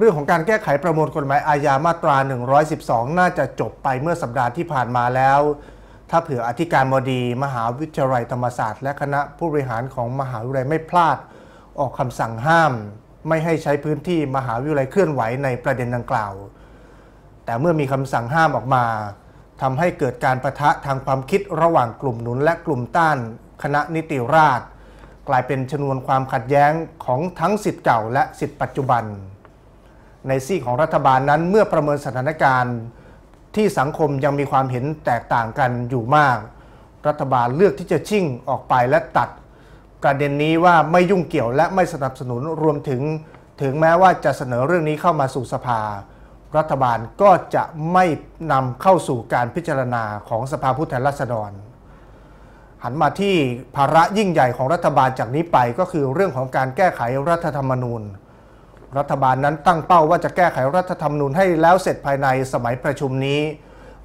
เรื่องของการแก้ไขประมวลกฎหมายอาญามาตรา 112 น่าจะจบไปเมื่อสัปดาห์ที่ผ่านมาแล้ว ถ้าเผื่ออธิการบดีมหาวิทยาลัยธรรมศาสตร์ และคณะผู้บริหารของมหาวิทยาลัยไม่พลาด ออกคำสั่งห้าม ไม่ให้ใช้พื้นที่มหาวิทยาลัยเคลื่อนไหวในประเด็นดังกล่าว แต่เมื่อมีคำสั่งห้ามออกมาทำให้เกิดการประทะทางความคิดระหว่างกลุ่มหนุนและกลุ่มต้าน คณะนิติราษฎร์กลายเป็นชนวนความขัดแย้งของทั้งสิทธิ์เก่าและสิทธิปัจจุบัน ในซีของรัฐบาลนั้นเมื่อประเมินสถานการณ์ที่สังคมยังมีความเห็นแตกต่างกันอยู่มาก รัฐบาลเลือกที่จะชิ่งออกไปและตัดประเด็นนี้ว่าไม่ยุ่งเกี่ยวและไม่สนับสนุนรวมถึง ถึงแม้ว่าจะเสนอเรื่องนี้เข้ามาสู่สภา รัฐบาลก็จะไม่นำเข้าสู่การพิจารณาของสภาผู้แทนราษฎร หันมาที่ภาระยิ่งใหญ่ของรัฐบาลจากนี้ไปก็คือเรื่องของการแก้ไขรัฐธรรมนูญ รัฐบาลนั้นตั้งเป้าว่าจะแก้ไขรัฐธรรมนูญให้แล้วเสร็จภายในสมัยประชุมนี้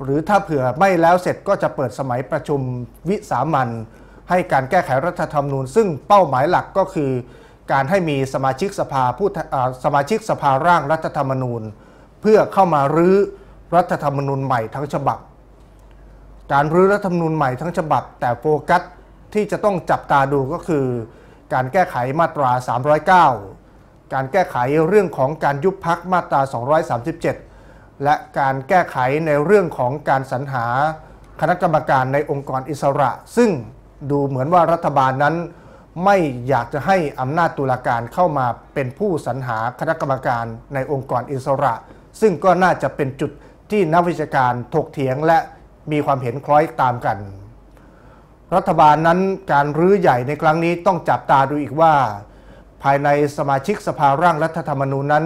หรือถ้าเผื่อไม่แล้วเสร็จก็จะเปิดสมัยประชุมวิสามันให้การแก้ไขรัฐธรรมนูญ ซึ่งเป้าหมายหลักก็คือ การให้มีสมาชิกสภาผู้สมาชิกสภาร่างรัฐธรรมนูญ เพื่อเข้ามารื้อรัฐธรรมนูญใหม่ทั้งฉบับ การรื้อรัฐธรรมนูญใหม่ทั้งฉบับ แต่โฟกัสที่จะต้องจับตาดูก็คือ การแก้ไขมาตรา 309 การแก้ไขเรื่องของการยุบพักมาตรา 237 และการแก้ไขในเรื่องของการสรรหาคณะกรรมการในองค์กรอิสระ ซึ่งดูเหมือนว่ารัฐบาลนั้น ไม่อยากจะให้อำนาจตุลาการเข้ามาเป็นผู้สรรหาคณะกรรมการในองค์กรอิสระ ซึ่งก็น่าจะเป็นจุดที่นักวิชาการถกเถียงและมีความเห็นคล้อยตามกัน รัฐบาลนั้นการรื้อใหญ่ในครั้งนี้ต้องจับตาดูอีกว่า ภายในสมาชิกสภาร่างรัฐธรรมนูญนั้น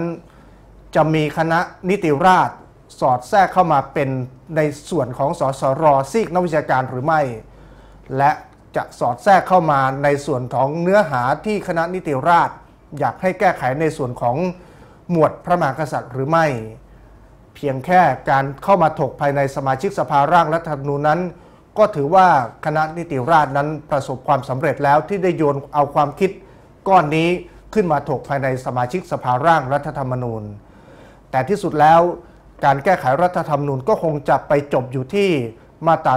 จะมีคณะนิติราษฎรสอดแทรกเข้ามาเป็นในส่วนของสสรซีกนักวิชาการหรือไม่ และจะสอดแทรกเข้ามาในส่วนของเนื้อหาที่คณะนิติราษฎรอยากให้แก้ไขในส่วนของหมวดพระมหากษัตริย์หรือไม่ เพียงแค่การเข้ามาถกภายในสมาชิกสภาร่างรัฐธรรมนูญนั้น ก็ถือว่าคณะนิติราษฎรนั้นประสบความสำเร็จแล้วที่ได้โยนเอาความคิด ก้อนนี้ขึ้นมาถกภายในสมาชิกสภาร่างรัฐธรรมนูญ แต่ที่สุดแล้วการแก้ไขรัฐธรรมนูญก็คงจะไปจบอยู่ที่มาตรา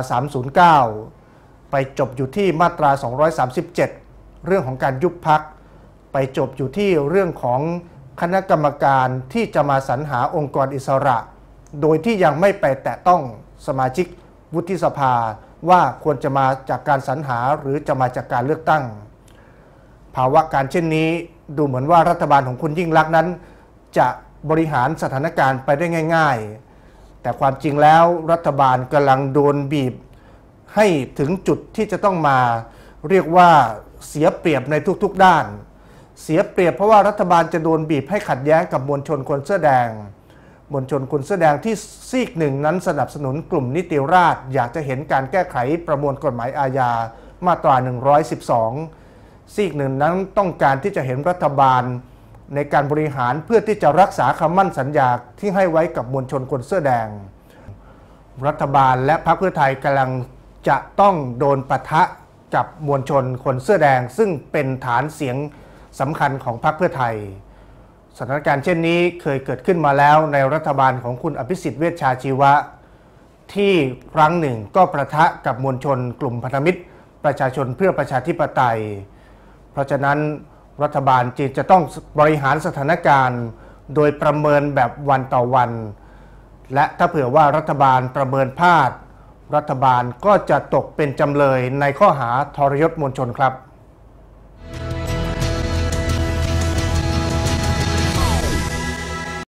309 ไปจบอยู่ที่มาตรา 237 เรื่องของการยุบพัก ไปจบอยู่ที่เรื่องของคณะกรรมการที่จะมาสรรหาองค์กรอิสระ โดยที่ยังไม่ไปแตะต้องสมาชิกวุฒิสภาว่าควรจะมาจากการสรรหาหรือจะมาจากการเลือกตั้ง ภาวะการเช่นนี้ดูเหมือนว่ารัฐบาลของคุณยิ่งลักษณ์นั้น จะบริหารสถานการณ์ไปได้ง่าย ๆ แต่ความจริงแล้วรัฐบาลกำลังโดนบีบ ให้ถึงจุดที่จะต้องมา เรียกว่าเสียเปรียบในทุกๆด้าน เสียเปรียบเพราะว่ารัฐบาลจะโดนบีบให้ขัดแย้งกับมวลชนคนเสื้อแดง มวลชนคนเสื้อแดงที่ซีกหนึ่งนั้นสนับสนุนกลุ่มนิติราษอยากจะเห็นการแก้ไขประมวลกฎหมายอาญามาตรา 112 ซีกหนึ่งนั้นต้องการที่จะเห็นรัฐบาลในการบริหารเพื่อที่จะรักษาคำมั่นสัญญาที่ให้ไว้กับมวลชนคนเสื้อแดง รัฐบาลและพรรคเพื่อไทยกำลังจะต้องโดนปะทะกับมวลชนคนเสื้อแดง ซึ่งเป็นฐานเสียงสำคัญของพรรคเพื่อไทย สถานการณ์เช่นนี้เคยเกิดขึ้นมาแล้วในรัฐบาลของคุณอภิสิทธิ์เวชชาชีวะ ที่ครั้งหนึ่งก็ประทะกับมวลชนกลุ่มพันธมิตร ประชาชนเพื่อประชาธิปไตย เพราะฉะนั้นรัฐบาลจีนจะต้องบริหารสถานการณ์ โดยประเมินแบบวันต่อวัน และถ้าเผื่อว่ารัฐบาลประเมินพลาด รัฐบาลก็จะตกเป็นจำเลยในข้อหาทรยศมวลชนครับ